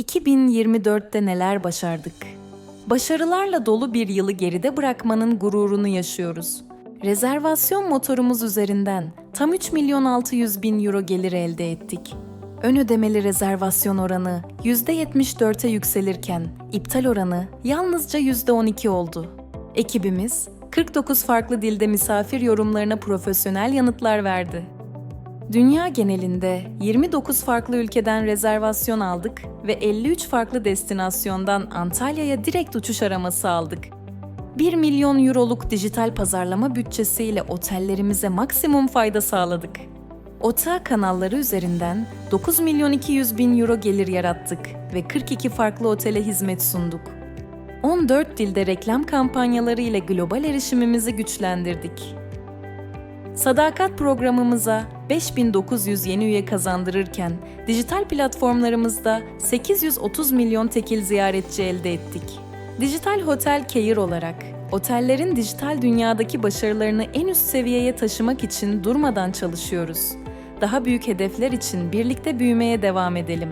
2024'te neler başardık? Başarılarla dolu bir yılı geride bırakmanın gururunu yaşıyoruz. Rezervasyon motorumuz üzerinden tam 3 milyon 600 bin euro gelir elde ettik. Ön ödemeli rezervasyon oranı %74'e yükselirken iptal oranı yalnızca %12 oldu. Ekibimiz 49 farklı dilde misafir yorumlarına profesyonel yanıtlar verdi. Dünya genelinde 29 farklı ülkeden rezervasyon aldık ve 53 farklı destinasyondan Antalya'ya direkt uçuş araması aldık. 1 milyon euroluk dijital pazarlama bütçesiyle otellerimize maksimum fayda sağladık. Otel kanalları üzerinden 9 milyon 200 bin euro gelir yarattık ve 42 farklı otele hizmet sunduk. 14 dilde reklam kampanyaları ile global erişimimizi güçlendirdik. Sadakat programımıza 5900 yeni üye kazandırırken dijital platformlarımızda 830 milyon tekil ziyaretçi elde ettik. Dijital Hotel Care olarak otellerin dijital dünyadaki başarılarını en üst seviyeye taşımak için durmadan çalışıyoruz. Daha büyük hedefler için birlikte büyümeye devam edelim.